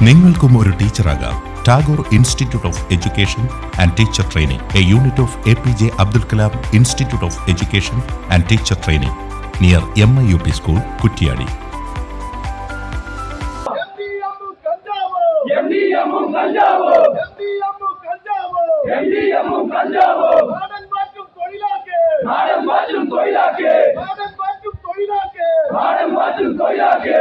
നിങ്ങൾക്കും ഒരു ടീച്ചറാകാം Tagore institute of education and teacher training A unit of A P J Abdul Kalam institute of education and teacher training near M I U P school Kuttiady തൊഴിലാക്കേ തൊഴിലാക്കേ തൊഴിലാക്കേ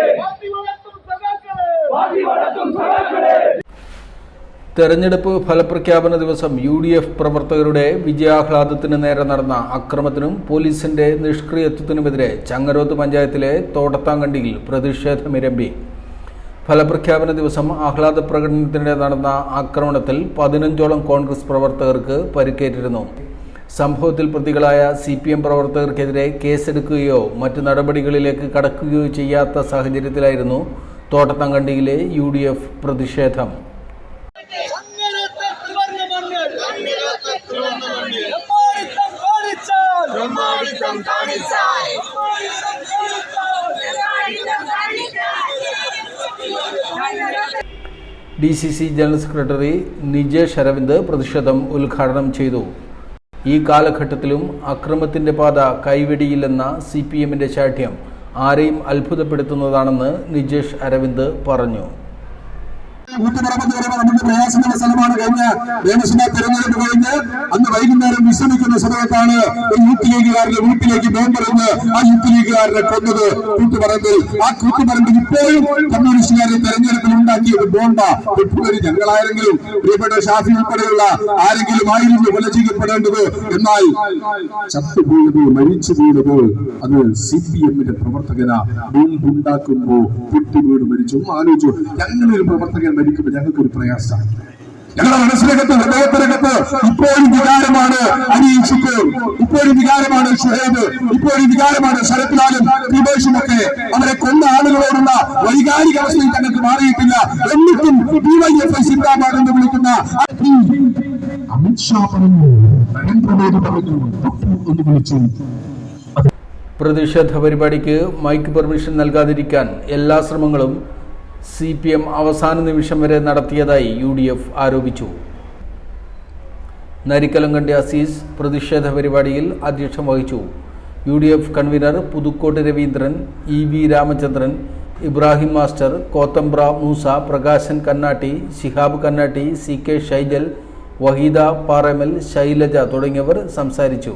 തെരഞ്ഞെടുപ്പ് ഫലപ്രഖ്യാപന ദിവസം U D F പ്രവർത്തകരുടെ വിജയാഹ്ലാദത്തിന് നേരെ നടന്ന അക്രമത്തിനും പോലീസിന്റെ നിഷ്ക്രിയത്വത്തിനുമെതിരെ ചങ്ങരോത്ത് പഞ്ചായത്തിലെ തോട്ടത്താങ്കണ്ടിയിൽ പ്രതിഷേധമിരമ്പി. ഫലപ്രഖ്യാപന ദിവസം ആഹ്ലാദ പ്രകടനത്തിനിടെ നടന്ന ആക്രമണത്തിൽ പതിനഞ്ചോളം കോൺഗ്രസ് പ്രവർത്തകർക്ക് പരിക്കേറ്റിരുന്നു. സംഭവത്തിൽ പ്രതികളായ സി പി എം പ്രവർത്തകർക്കെതിരെ കേസെടുക്കുകയോ മറ്റ് നടപടികളിലേക്ക് കടക്കുകയോ ചെയ്യാത്ത സാഹചര്യത്തിലായിരുന്നു തോട്ടത്താങ്കണ്ടിയിലെ യു ഡി എഫ് പ്രതിഷേധം. D C C general secretary Nijesh Aravind പ്രതിഷേധം ഉദ്ഘാടനം ചെയ്തു. ഈ കാലഘട്ടത്തിലും അക്രമത്തിന്റെ പാത കൈവെടിയില്ലെന്ന സി പി എമ്മിന്റെ ശാഠ്യം. ആരെയും അത്ഭുതപ്പെടുത്തുന്നതാണെന്ന് നിജേഷ് അരവിന്ദ് പറഞ്ഞു. എന്ന് പറയുമ്പോൾ നമുക്ക് പ്രയാസമുള്ള സ്ഥലമാണ് കഴിഞ്ഞ നിയമസഭാ തെരഞ്ഞെടുപ്പ് കഴിഞ്ഞ് അന്ന് വൈകുന്നേരം വിശ്രമിക്കുന്ന സമയത്താണ് ഒരു യൂത്ത് ലീഗുകാരന്റെ വീട്ടിലേക്ക് ബോംബെറിഞ്ഞ് ആ യൂത്ത് ലീഗുകാരനെ കൊന്നത് കൂട്ടുപറമ്പിൽ ആ കൂട്ടുപറമ്പിൽ ഇപ്പോഴും കമ്മ്യൂണിസ്റ്റുകാരെ തെരഞ്ഞെടുപ്പിൽ ഉണ്ടാക്കിയ ഒരു ബോണ്ട പെട്ടുവരി ഞങ്ങളാരെങ്കിലും പ്രിയപ്പെട്ട ഷാഫി ഉൾപ്പെടെയുള്ള ആരെങ്കിലും ആയിരുന്നു കൊല എന്നാൽ ചത്തുപോയത് മരിച്ചു പോയത് അത് സി പി എമ്മിന്റെ പ്രവർത്തകന ബോംബുണ്ടാക്കുമ്പോ പൊട്ടിവീട് മരിച്ചു ഒന്ന് ആലോചിച്ചു ഞങ്ങളൊരു പ്രവർത്തകൻ മരിക്കുമ്പോൾ ഞങ്ങൾക്കൊരു പ്രയാസമാണ്. ഞങ്ങളുടെ മനസ്സിനകത്ത് ഹൃദയത്തിനകത്ത് ഇപ്പോഴും വികാരമാണ് അനീഷിപ്പ് ഇപ്പോഴും വികാരമാണ് ഷുഹേബ്. ഇപ്പോഴും വികാരമാണ് ശരത്ലാലും കൃപേഷും ഒക്കെ അവരെ കൊന്ന ആളുകളോടുള്ള വൈകാരിക അവസ്ഥയിൽ തങ്ങൾക്ക് മാറിയിട്ടില്ല. എന്നിട്ടും ഡിവൈഎഫ്ഐ എന്ന് വിളിക്കുന്ന അമിത്ഷാ പറഞ്ഞു. നരേന്ദ്രമോദി പറഞ്ഞു. എന്ന് വിളിച്ചു. പ്രതിഷേധ പരിപാടിക്ക് മൈക്ക് പെർമിഷൻ നൽകാതിരിക്കാൻ എല്ലാ ശ്രമങ്ങളും സി പി എം അവസാന നിമിഷം വരെ നടത്തിയതായി യു ഡി എഫ് ആരോപിച്ചു. നരിക്കലങ്കണ്ടി അസീസ് പ്രതിഷേധ പരിപാടിയിൽ അധ്യക്ഷം വഹിച്ചു. U D F convener Puthukkott Raveendran E V Ramachandran Ibrahim master Kothambra Moosa Prakashan Kannatti Shihab Kannatti C K Shaijal Waheeda Paramal Shailaja തുടങ്ങിയവർ സംസാരിച്ചു.